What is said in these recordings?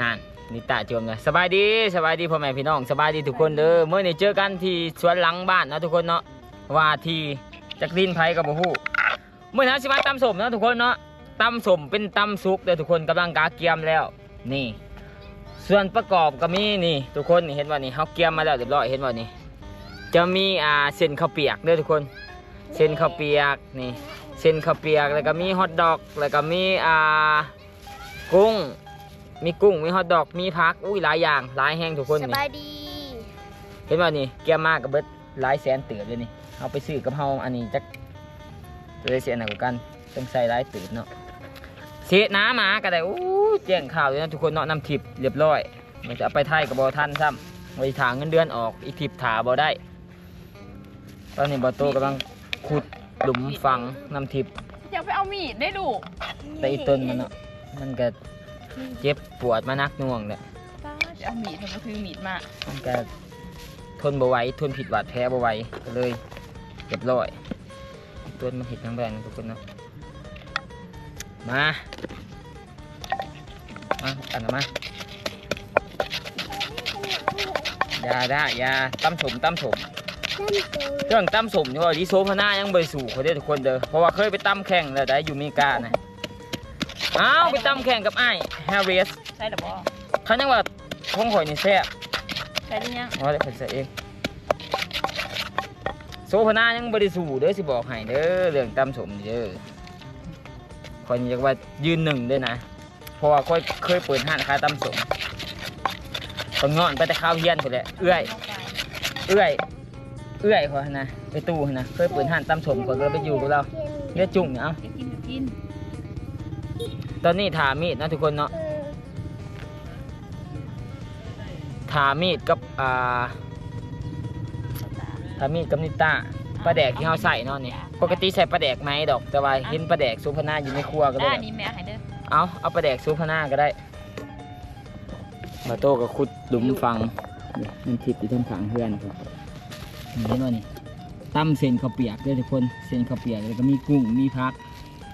นั่นนิตาจมเลยสบายดีสบายดีพ่อแม่พี่น้องสบายดีทุกคนเด้อเมื่อนี้เจอกันที่สวนหลังบ้านเนาะทุกคนเนาะว่าที่จักรินไผกับบ่ฮู้เมื่อนี้สิมาตำสมเนาะทุกคนเนาะตำสมเป็นตำสุกเด้อทุกคนกำลังกาเกียมแล้ว นี่ ส่วนประกอบก็มีนี่ ทุกคนนี่เห็นว่านี่เฮาเกียมมาแล้วเรียบร้อยเห็นว่านี่จะมีอ่าเส้นข้าวเปียกเด้อทุกคน เส้นข้าวเปียกนี่เส้นข้าวเปียกแล้วก็มีฮอทดอกแล้วก็มีอ่ากุ้ง มีกุ้ง มีฮอทดอก มีผัก อุ้ยหลายอย่าง หลายแห้งทุกคนสนี่ บายดีเห็นว่านี่เกียมมากกับเบิดหลายแสนเตือบเลยนี่ เอาไปซื้อกับเฮาอันนี้จักเลยเสียหนักกว่ากัน ต้องใส่หลายตืบเนาะเสียน้ำมาก็ได้อู้แจ้งข่าวเลยนะทุกคนเนาะน้ำทิพย์เรียบร้อย มันจะเอาไปไทยกับบอทันซ้ำไว้ถางเงินเดือนออก อีทิพย์ถาบอได้ ตอนนี้บอโตกำลังขุดหลุมฝังน้ำทิพย์อยากไปเอามีดได้ดูแต่อีต้นมันเนาะ มันก็ เจ็บปวดมานักหน่วงเนี่ยจะเอามีดทำไมถือมีดมามันก็ทนบ่ไหวทนผิดบาดแผลบ่ไหวก็เลยเรียบร้อยต้นมันผิดทั้งแบงนะทุกคนเนาะมามาอันนั้นมาอย่าได้อย่าตั้มสมตั้มสมเครื่องตั้มสมนี่ว่าดิโซพนายังบริสู่เขาได้อทุกคนเด้อเพราะว่าเคยไปตั้มแข่งแล้วได้อยู่อเมริกานะ อ้าวไปตั้มแข่งกับไอ้แฮร์ริสใช่หรือเปล่าเขายังว่าท้องหอยนี่แซ่บใช่หรือยังอ๋อเดี๋ยวผมใส่เองโซพนายังบริสูเด้อสิบอกให้เด้อเรื่องตำสมนี่เด้อคอยอยากว่ายืนหนึ่งด้วยนะเพราะว่าคอยเคยเปิดห้านขายตำสมตองงอนไปแต่ข้าวเฮียนคนแหละเอื้อยเอื้อยเอื้อยเขาหั่นนะไปตู้หั่นนะเคยเปิดห้านตำสมคนก็เลยไปอยู่กับเราเลือดจุ่งเนี่ยเอาจะกินจะกิน ตอนนี้ถามีดนะทุกคนเนาะถามีดกับอ่าถ้ามีกับนิต้าปลาแดกที่เขาใส่เนาะนี่ปกติใส่ปลาแดกไหมดอกแต่ว่าเห็นปลาแดกซุปพนาอยู่ในครัวก็เลอ่ายแบบนี่แม่ให้เด้อเอาเอาปลาแดกซุปพนาก็ได้มาโต้กับขุดหลุมฟังมันทิพย์อยู่ทางขางเพื่อนครับนี่เห็นว่านี่ตั้มเส้นข้าวเปียกด้วยทุกคนเส้นข้าวเปียกแล้วก็มีกุ้งมีผัก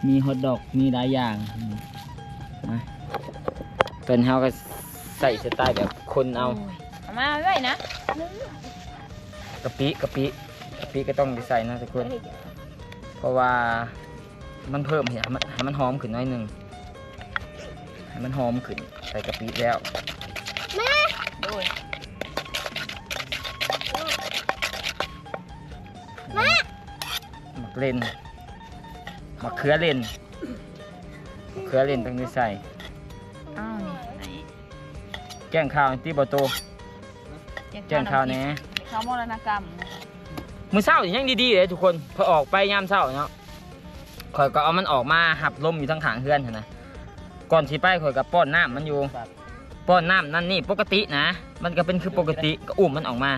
มีฮอทดอกมีหลายอย่าง นี่มาเป็นเฮาก็ใส่สไตล์แบบคนเอาโยเอามาไว้นะกะปิกะปิกะปิก็ต้องไปใส่นะทุกคน เพราะว่ามันเพิ่มให้มันให้มันหอมขึ้นหน้อยหนึ่งให้มันหอมขึ้นใส่กะปิแล้วโดยหมักเล่นหมักเขือเล่น มะเขือเล่นต้องได้ใส่ อ้าวนี่ไหนแจ้งข่าวที่บอโตแจ้งข่าวแหน่ข้าวมรณกรรมมือเศร้ายังดีๆเลยทุกคนพอออกไปยามเศร้าเนาะข่อยก็เอามันออกมาหับลมอยู่ทั้งขางเฮือนหั่นนะก่อนสิไปข่อยก็ป้อนน้ำมันอยู่ป้อนน้ำนั่นนี่ปกตินะ มันก็เป็นคือปกติก็อุ้มมันออกมา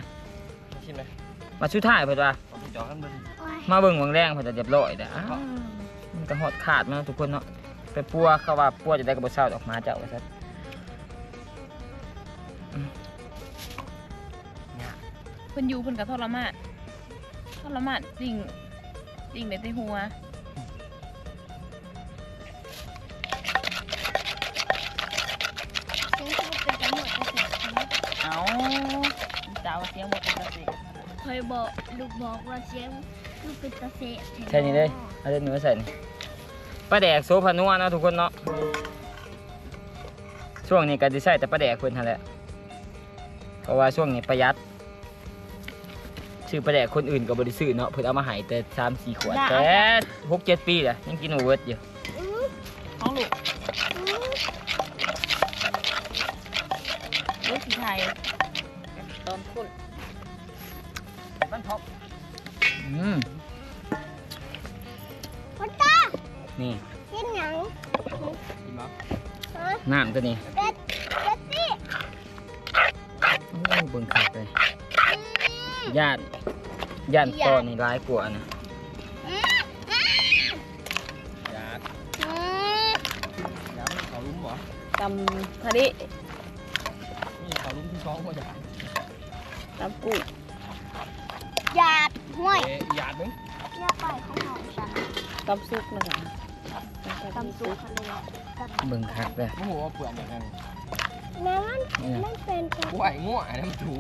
ชิมไหมมาชุดท้ายเพิ่นว่าจอกันเบิ่งมาเบิ่งวังแรงเพิ่นจะเรียบร้อยเด้ออ้าวมันก็ฮอดขาดมาทุกคนเนาะ ไปปัวเขาว่าปัวจะได้กับบ่เศร้าออกมาเจ้าว่าซั่นเพิ่นอยู่เพิ่นก็ทรมานทรมานจริงจริงเลยในหัวเอาเจ้าเสียงหมดเป็นกระสิเคยบอกลูกบอกว่าเสียงลูกเป็นตาเสะใช่นี่เลยเอาเด้เนื้อใส่นี่ ปลาแดกโซพานัวเนาะทุกคนเนาะช่วงนี้ก็สิใช้แต่ปลาแดกเพิ่นหั่นแหละเพราะว่าช่วงนี้ประหยัดซื้อปลาแดกคนอื่นก็บ่ได้ซื้อเนาะเพิ่นเอามาให้แต่3 4ขวดแต่6 7ปีแหละยังกินบ่เบิดอยู่ห้องลูกลูกสีไทยตอนคุณมันพบอืม นี่กินหยังกินมั้งฮะน้ำตัวนี้เป็ดเป็ดสิโอ้เบิ่งคักเลยย่านย่านตอนนี่ร้ายกว่านะยาดอืมยาดเขาลุ้มเหรอตำทะเลนี่เขาลุ้มที่สองมาจากตำกุ้งหยาดห้วยเอ๊ะยาดนึงเนี่ยไปของเขาฉันตำซุกนะคะ ตำซุปทะเลเบิ่งคักเลยโอ้โหเปลือกอย่างนั้นนแม่มันนี่นะมันเป็นกล้วยง่วน้ำถู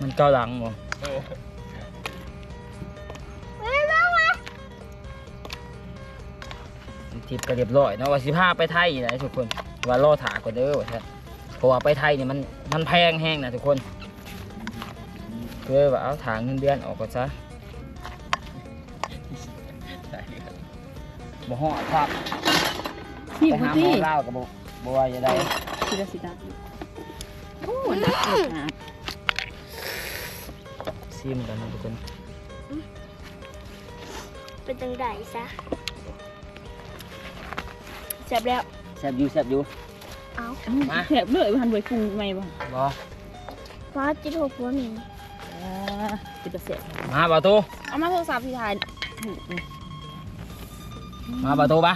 มันเกาหลังบ่เออแม่บ้ทิปก็เรียบร้อยเนาะว่าสิพาไปไทยนะทุกคนว่ารอถาก่อนเด้อว่าซั่นเพราะว่าไปไทยนี่มันมันแพงแห้งนะทุกคนก็เลยว่าเอาถางเงินเดือนออกก่อนซะใช่ครับบ่อครับ นี่ไปพุหาหมที่อลาวก็บ่บ่ว่าจะได้ทีละสิตาโอ้หนักเลยนะซิมกันนะทุกคนเป็นจังไดซะเสร็จแล้ว แซ่บอยู่แซ่บอยู่เอามาแถบเลยพันไว้ปรุงไม่บ่บ่ฟ้าจิตหกหัวหมีอ่าเป็นตะเสะมาบ่าวตูเอามาโทรศัพท์พี่ชายมาบ่าวตูปะ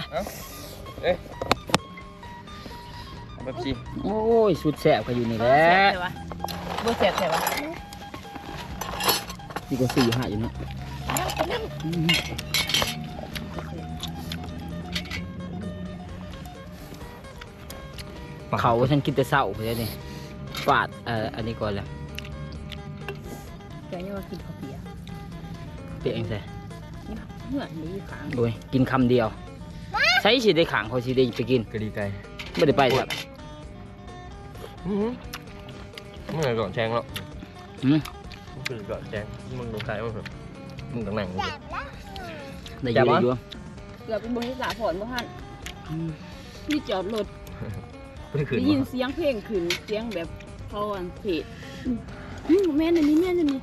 แบบสิโอ้ยสุดแซ่บก็อยู่นี่แหละเบอร์เสร็จใช่ปะนี่ก็สี่ห้าอยู่เนาะเขาฉันกินแต่เศร้าไปเลยนี่ฟาดเอ่ออันนี้ก่อนแหละแกนี่ว่ากินข้าวเปียกเปียกเองใส่เหมือนนี้ขางโอ้ยกินคำเดียวใช้สิได้ขังเขาสิได้ไปกินก็ดีใจไม่ได้ไปครับ อือหือเมื่อก่อนแชงแล้วอืมเมื่อก่อนแชงมึงดูใครมึงเถอะมึงต่างหนังมึงได้อจัยู่บวะได้อยู่เกือบเป็นบริษัทผลบ่ท่านอืมนี่จอดรถไม่ได้คืนได้ยินเสียงเพลงขึ้นเสียงแบบเขาอันเพจอืมแม่นอันนี้แม่นอันนี้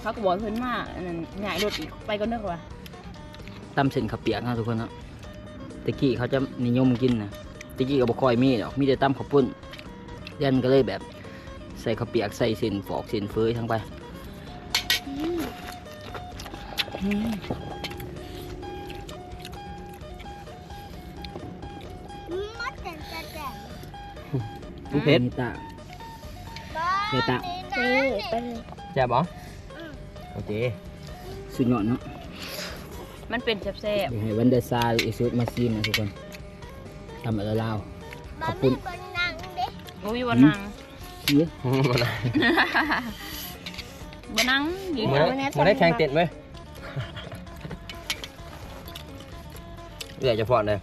เขาก็บอกเพิ่นมาอันนั้นใหญ่รถอีกไปก็นึกว่าตำเส้นข้าวเปียกนะทุกคนเนาะตะกี้เขาจะนิยมกินนะตะกี้ก็บ่ค่อยมีหรอกมีแต่ตำข้าวปุ้น ยันก็เลยแบบใส่ข้าวเปียกใส่เส้นฝอกเส้นเฟยทั้งไปมัดแต่แต่แต่ลูกเพชรตาเทตะเออไปเลยแจ๊บเหรอโอเคสุดยอดเนาะมันเป็นแซ่บเดี๋ยวให้วันเดอร์ซาอีสุดมาซีมนะทุกคนทำอะไรลาวขอบคุณ บนนังเด้ๆบ่มีวันนั่งเยอะมาได้บ่นั่งอยู่มึงได้มึงได้แข่งเต็ดไหมอยากจะฟอนเลย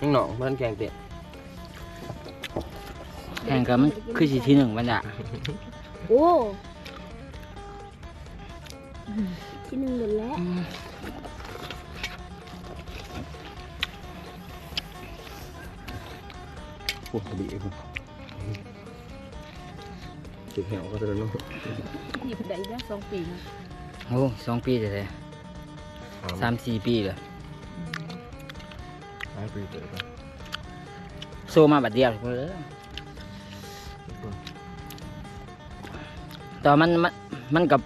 ยังหนองมันแข่งเต็ดแข่งกันมันคือสีที่หนึ่งวันดะโอ้ที่หนึ่งหมดแล้วโอ้โหดีผ มจุดแหวก็จะโดนหยิบได้แล้วสองปีนะโอ้สองปีเลยสามสี่ปีเลยหายปีเต๋อไปโซมาบัดเดียวเลยแต่ว่ามันมันมันกับ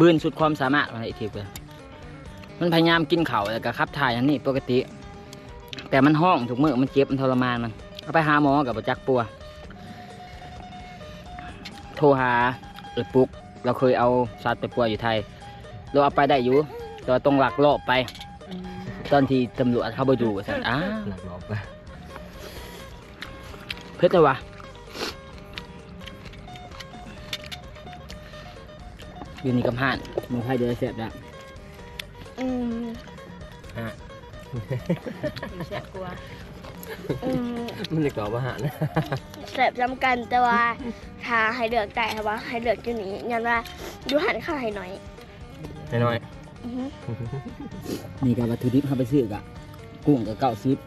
บืนสุดความสามารถมันไอ้ทีเลยมันพยายามกินเข่าวแล้วก็ขับถ่ายอันนี้ปกติ แต่มันห้องถูกมือมันเจ็บมันทรมานมันเอาไปหาหมอกับประจักปัว โทรหาเอิดปุก เราเคยเอาสัตว์ไปปัวอยู่ไทย เราเอาไปได้อยู่ แต่ว่าต้องหลักลอบไป ตอนที่ตำรวจเข้าไปดูสันอ้าวหนักหลอกนะเพชรวะอยู่นี่กำห้านมึงไทยเดือเสียบแล้วอืมอยู่แซ่บกว่าอืมมันจะก่อประหารนะแสบจำกันแต่ว่า ถ้าให้เลือกได้ค่ะว่าให้เลือกอยู่นี้ยันว่าดูหันข้างให้หน่อยน้อยอือฮึนี่กับวัตถุดิบเขาไปซื้อกะกุ้งกับเก้าซิป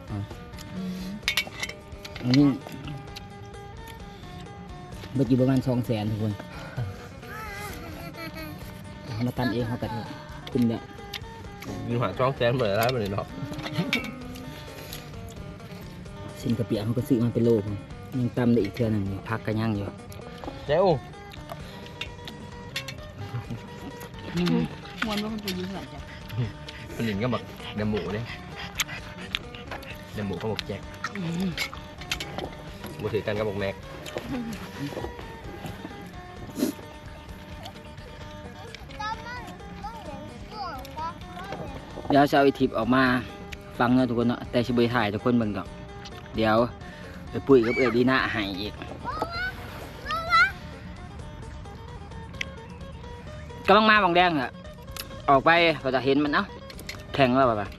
อันนี้เมื่อกี้ประมาณสองแสนทุกคนเอามาตำเองเขากันคุ้มเนี่ยๆยิงหาจ้องแซนเหมือนไรเหมือนหรอกสินกระเปียกเขาก็ซื้อมาเป็นโลพุ่นยังตำได้อีกเทื่อหนึ่งอยู่พักกันยังอยู่ เจ้ามวนว่ามันจะอยู่เหมือนจ้ะคนหนึ่งก็บอกเดมหมูเนี่ยเดมหมูเขาบอกแจ็คมือถือกันก็บอกแม็กเดี๋ยวจะเอาไอทิปออกมาฟังเนาะทุกคนเนาะแต่ชิบไปถ่ายทุกคนเบิ่งดอกเดี๋ยวไปปุ้ยกับเอ๋ดีน่าให้อีก กำลังมาบางแดงอะออกไปเราจะเห็นมันเอ้าแข็งแล้วป่ะ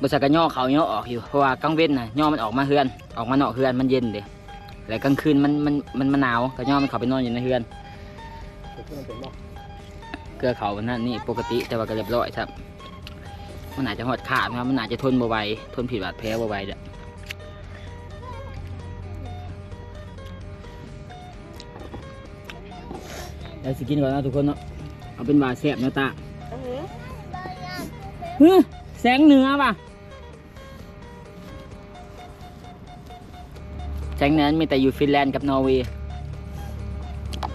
บริษัทก็ย่อเขาย่อออกอยู่เพราะว่ากลางเว้นน่ะย่อมันออกมาเฮือน ออกมานอกเฮือนมันเย็นเด้แล้วกลางคืนมันมันมันมันหนาวก็ย่อมันเขาไปนอนอยู่ในเฮือนเกลือเขาันนั่นนี่ปกติแต่ว่าก็เรียบร้อยครับมันอาจจะหดขาดนะครับมันอาจจะทนบ่ไหวทนผิดบาดแผลบ่ไหวเด้อ เดี๋ยวสิกินก่อนนะทุกคนเนาะเอาเป็นว่าแซ่บเนาะตาอื้อหือฮึแสงเหนือป่ะแสงเหนือมีแต่อยู่ฟินแลนด์กับนอร์เวย์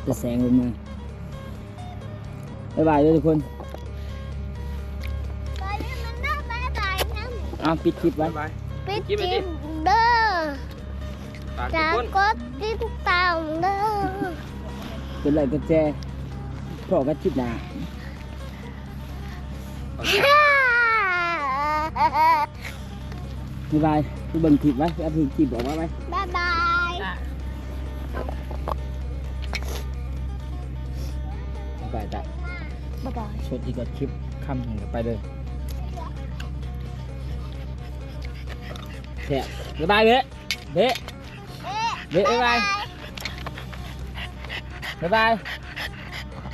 จะแสงลงมาบ๊ายบายเลยทุกคนไปเล่นมันน่าบายบายนะเอาปิดคลิปไว้บ๊ายบาย ปิดกินไปดิจิบเด้อฝากทุจะกคน กดติดตามเด้อ เป็นไรก็แจพอกันคลิปหน้า บ๊ายบายทุกเบิ่งคลิปไว้เอาคลิปออกมาไว้ บ๊ายบาย บ๊ายบายจ้ะบ๊ายบายชดอีกกดคลิปคำหนึ่งกันไปเลยแซ่บบ๊ายบายเบ้เบ้เบ้บ๊ายบาย บ๊ายบาย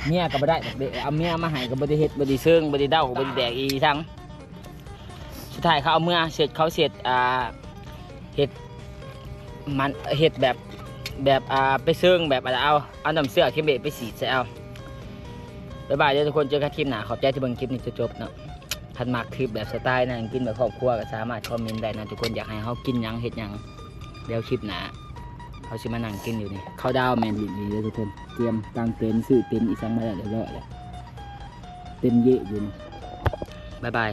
เมียก็บ่ได้ดอกเบ้เอาเมียมาให้ก็บ่ได้เฮ็ดบ่ได้เซิงบ่ได้เด้าบ่ได้แดกอีทั้งสุดท้ายเขาเอาเมื่อเสร็จเขาเสร็จอ่าเฮ็ดมันเฮ็ดแบบแบบอ่าไปเซิงแบบอะไรเอาเอาน้ำเสื้อเคมเบไปสีใส่เอาบ๊ายบายเดี๋ยวทุกคนเจอกันคลิปหน้าขอบใจที่เบิ่งคลิปนี้จนจบเนาะทันมากคลิปแบบสไตล์นั่งกินแบบครอบครัวก็สามารถคอมเมนต์ได้นะทุกคนอยากให้เขากินยังเฮ็ดยังเดี๋ยวคลิปหน้าเขาสิมานั่งกินอยู่นี่ข้าวดาวแมนลินดีเลยทุกคน เตรียมกางเต็นท์ซื้อเต็นท์อีสังมาแล้วเรียบร้อยแล้วเต็มเยอะอยู่นะบายบาย